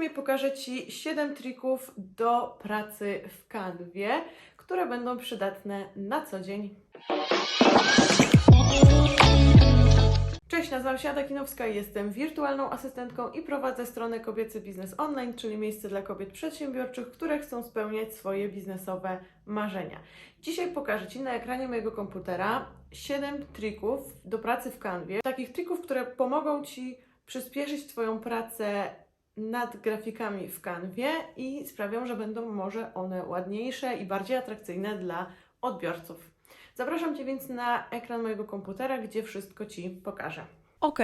filmie pokażę Ci 7 trików do pracy w kanwie, które będą przydatne na co dzień. Cześć, nazywam się Ada Kinowska jestem wirtualną asystentką i prowadzę stronę Kobiecy Biznes Online, czyli miejsce dla kobiet przedsiębiorczych, które chcą spełniać swoje biznesowe marzenia. Dzisiaj pokażę Ci na ekranie mojego komputera 7 trików do pracy w kanwie. Takich trików, które pomogą Ci przyspieszyć Twoją pracę nad grafikami w kanwie i sprawią, że będą może one ładniejsze i bardziej atrakcyjne dla odbiorców. Zapraszam Cię więc na ekran mojego komputera, gdzie wszystko Ci pokażę. Ok,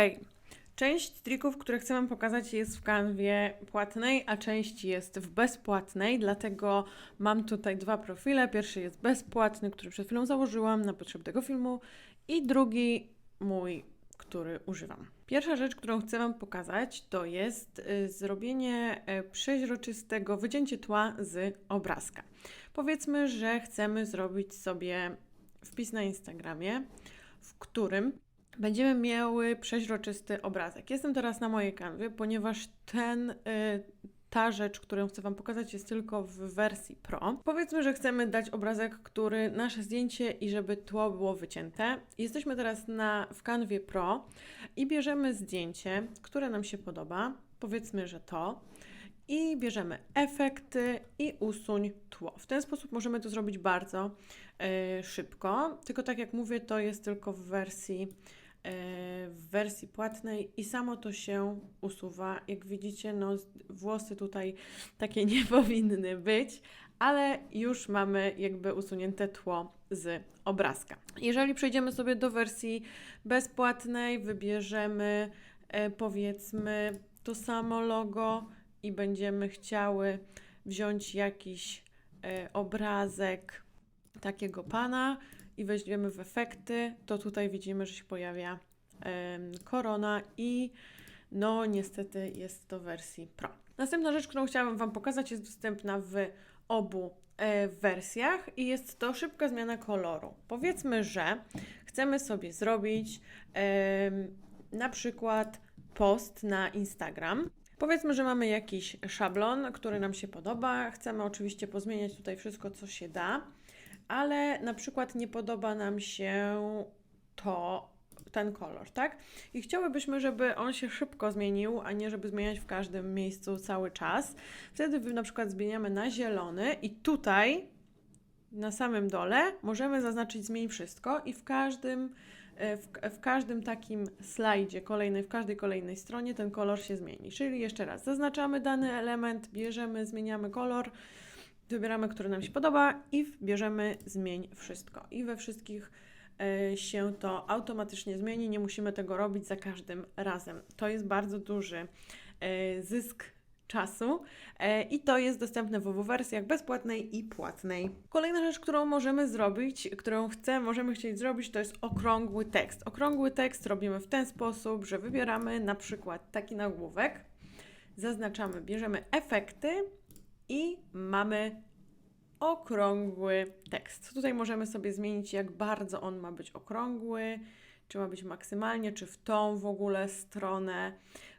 część trików, które chcę Wam pokazać jest w kanwie płatnej, a część jest w bezpłatnej, dlatego mam tutaj dwa profile. Pierwszy jest bezpłatny, który przed chwilą założyłam na potrzeby tego filmu i drugi mój, który używam. Pierwsza rzecz, którą chcę Wam pokazać, to jest y, zrobienie y, przeźroczystego, wycięcie tła z obrazka. Powiedzmy, że chcemy zrobić sobie wpis na Instagramie, w którym będziemy miały przeźroczysty obrazek. Jestem teraz na mojej kanwie, ponieważ ten, y, ta rzecz, którą chcę Wam pokazać, jest tylko w wersji Pro. Powiedzmy, że chcemy dać obrazek, który nasze zdjęcie i żeby tło było wycięte. Jesteśmy teraz na, w kanwie Pro i bierzemy zdjęcie, które nam się podoba. Powiedzmy, że to i bierzemy efekty i usuń tło. W ten sposób możemy to zrobić bardzo y, szybko, tylko tak jak mówię, to jest tylko w wersji, w wersji płatnej i samo to się usuwa. Jak widzicie, no, włosy tutaj takie nie powinny być, ale już mamy jakby usunięte tło z obrazka. Jeżeli przejdziemy sobie do wersji bezpłatnej, wybierzemy y, powiedzmy to samo logo, i będziemy chciały wziąć jakiś e, obrazek takiego pana i weźmiemy w efekty, to tutaj widzimy, że się pojawia korona i no niestety jest to wersji Pro. Następna rzecz, którą chciałabym Wam pokazać jest dostępna w obu e, wersjach i jest to szybka zmiana koloru. Powiedzmy, że chcemy sobie zrobić na przykład post na Instagram Powiedzmy, że mamy jakiś szablon, który nam się podoba. Chcemy oczywiście pozmieniać tutaj wszystko, co się da, ale na przykład nie podoba nam się to, ten kolor, tak? I chciałybyśmy, żeby on się szybko zmienił, a nie żeby zmieniać w każdym miejscu cały czas. Wtedy na przykład zmieniamy na zielony i tutaj na samym dole możemy zaznaczyć zmień wszystko i w każdym E, w, w każdym takim slajdzie kolejnej, w każdej kolejnej stronie ten kolor się zmieni. Czyli jeszcze raz, zaznaczamy dany element, bierzemy, zmieniamy kolor, wybieramy, który nam się podoba i bierzemy zmień wszystko. I we wszystkich e, się to automatycznie zmieni, nie musimy tego robić za każdym razem. To jest bardzo duży e, zysk czasu e, i to jest dostępne w obu wersjach bezpłatnej i płatnej. Kolejna rzecz, którą możemy zrobić, którą chcę, możemy chcieć zrobić, to jest okrągły tekst. Okrągły tekst robimy w ten sposób, że wybieramy na przykład taki nagłówek, zaznaczamy, bierzemy efekty i mamy okrągły tekst. Tutaj możemy sobie zmienić, jak bardzo on ma być okrągły, czy ma być maksymalnie, czy w tą w ogóle stronę.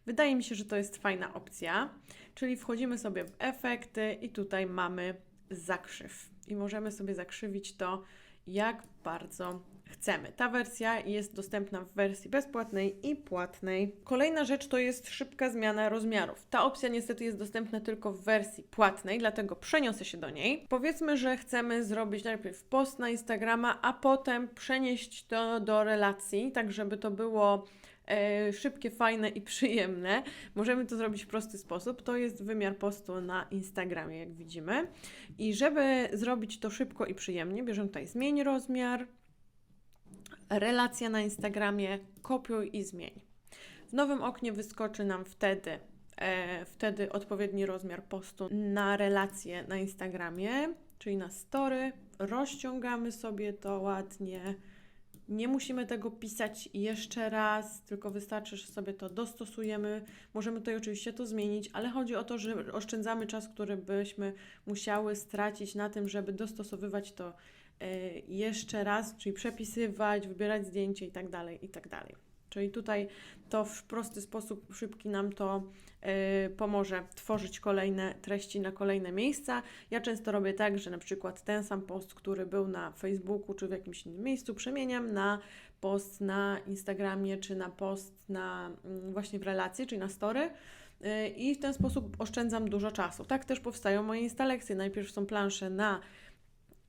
Wydaje mi się, że to jest fajna opcja, czyli wchodzimy sobie w efekty i tutaj mamy zakrzyw i możemy sobie zakrzywić to jak bardzo chcemy. Ta wersja jest dostępna w wersji bezpłatnej i płatnej. Kolejna rzecz to jest szybka zmiana rozmiarów. Ta opcja niestety jest dostępna tylko w wersji płatnej, dlatego przeniosę się do niej. Powiedzmy, że chcemy zrobić najpierw post na Instagrama, a potem przenieść to do relacji, tak żeby to było e, szybkie, fajne i przyjemne. Możemy to zrobić w prosty sposób. To jest wymiar postu na Instagramie, jak widzimy. I żeby zrobić to szybko i przyjemnie, bierzemy tutaj zmień rozmiar, relacja na Instagramie, kopiuj i zmień. W nowym oknie wyskoczy nam wtedy, e, wtedy odpowiedni rozmiar postu na relację na Instagramie, czyli na story. Rozciągamy sobie to ładnie. Nie musimy tego pisać jeszcze raz, tylko wystarczy, że sobie to dostosujemy. Możemy tutaj oczywiście to zmienić, ale chodzi o to, że oszczędzamy czas, który byśmy musiały stracić na tym, żeby dostosowywać to jeszcze raz, czyli przepisywać, wybierać zdjęcie i tak dalej, i tak dalej. Czyli tutaj to w prosty sposób, szybki nam to y, pomoże tworzyć kolejne treści na kolejne miejsca. Ja często robię tak, że na przykład ten sam post, który był na Facebooku czy w jakimś innym miejscu, przemieniam na post na Instagramie czy na post na mm, właśnie w relacji, czyli na story. Y, I w ten sposób oszczędzam dużo czasu. Tak też powstają moje instalekcje. Najpierw są plansze na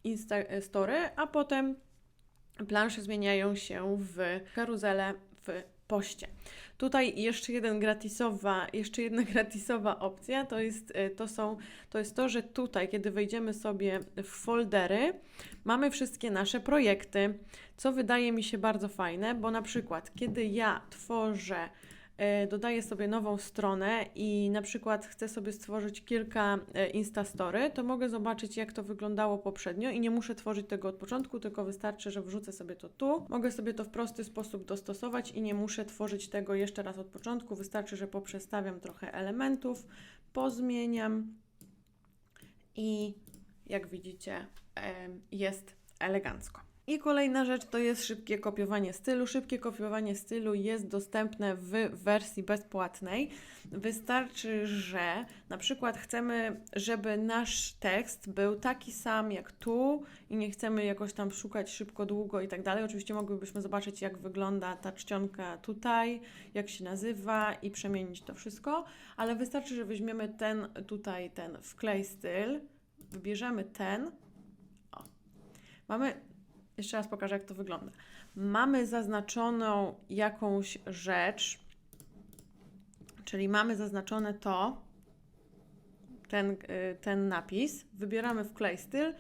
Insta Story, a potem plansze zmieniają się w karuzelę w poście. Tutaj jeszcze jeden gratisowa, jeszcze jedna gratisowa opcja to jest, y, to są, to jest to, że tutaj, kiedy wejdziemy sobie w foldery, mamy wszystkie nasze projekty, co wydaje mi się bardzo fajne, bo na przykład, kiedy ja tworzę e, dodaję sobie nową stronę i na przykład chcę sobie stworzyć kilka e, Instastory, to mogę zobaczyć, jak to wyglądało poprzednio i nie muszę tworzyć tego od początku, tylko wystarczy, że wrzucę sobie to tu. Mogę sobie to w prosty sposób dostosować i nie muszę tworzyć tego jeszcze raz od początku. Wystarczy, że poprzestawiam trochę elementów, pozmieniam i jak widzicie, em, jest elegancko. I kolejna rzecz to jest szybkie kopiowanie stylu. Szybkie kopiowanie stylu jest dostępne w wersji bezpłatnej. Wystarczy, że na przykład chcemy, żeby nasz tekst był taki sam jak tu i nie chcemy jakoś tam szukać szybko, długo i tak dalej. Oczywiście moglibyśmy zobaczyć, jak wygląda ta czcionka tutaj, jak się nazywa i przemienić to wszystko, ale wystarczy, że weźmiemy ten tutaj, ten wklej styl, wybierzemy ten. Mamy jeszcze raz pokażę, jak to wygląda. Mamy zaznaczoną jakąś rzecz, czyli mamy zaznaczone to, ten, y, ten napis, wybieramy wklej styl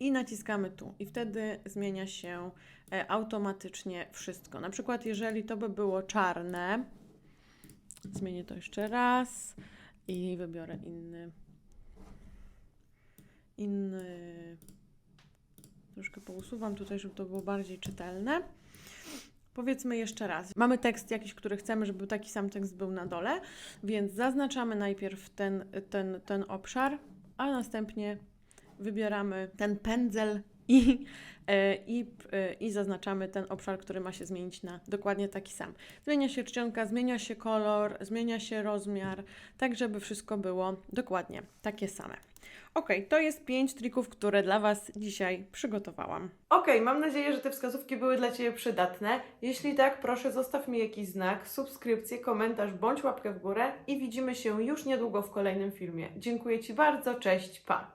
i naciskamy tu. I wtedy zmienia się e, automatycznie wszystko. Na przykład, jeżeli to by było czarne, zmienię to jeszcze raz i wybiorę inny, inny troszkę pousuwam tutaj, żeby to było bardziej czytelne. Powiedzmy jeszcze raz. Mamy tekst jakiś, który chcemy, żeby taki sam tekst był na dole, więc zaznaczamy najpierw ten, ten, ten obszar, a następnie wybieramy ten pędzel i, e, i, e, i zaznaczamy ten obszar, który ma się zmienić na dokładnie taki sam. Zmienia się czcionka, zmienia się kolor, zmienia się rozmiar, tak żeby wszystko było dokładnie takie same. Ok, to jest pięć trików, które dla Was dzisiaj przygotowałam. Ok, mam nadzieję, że te wskazówki były dla Ciebie przydatne. Jeśli tak, proszę zostaw mi jakiś znak, subskrypcję, komentarz bądź łapkę w górę i widzimy się już niedługo w kolejnym filmie. Dziękuję Ci bardzo, cześć, pa!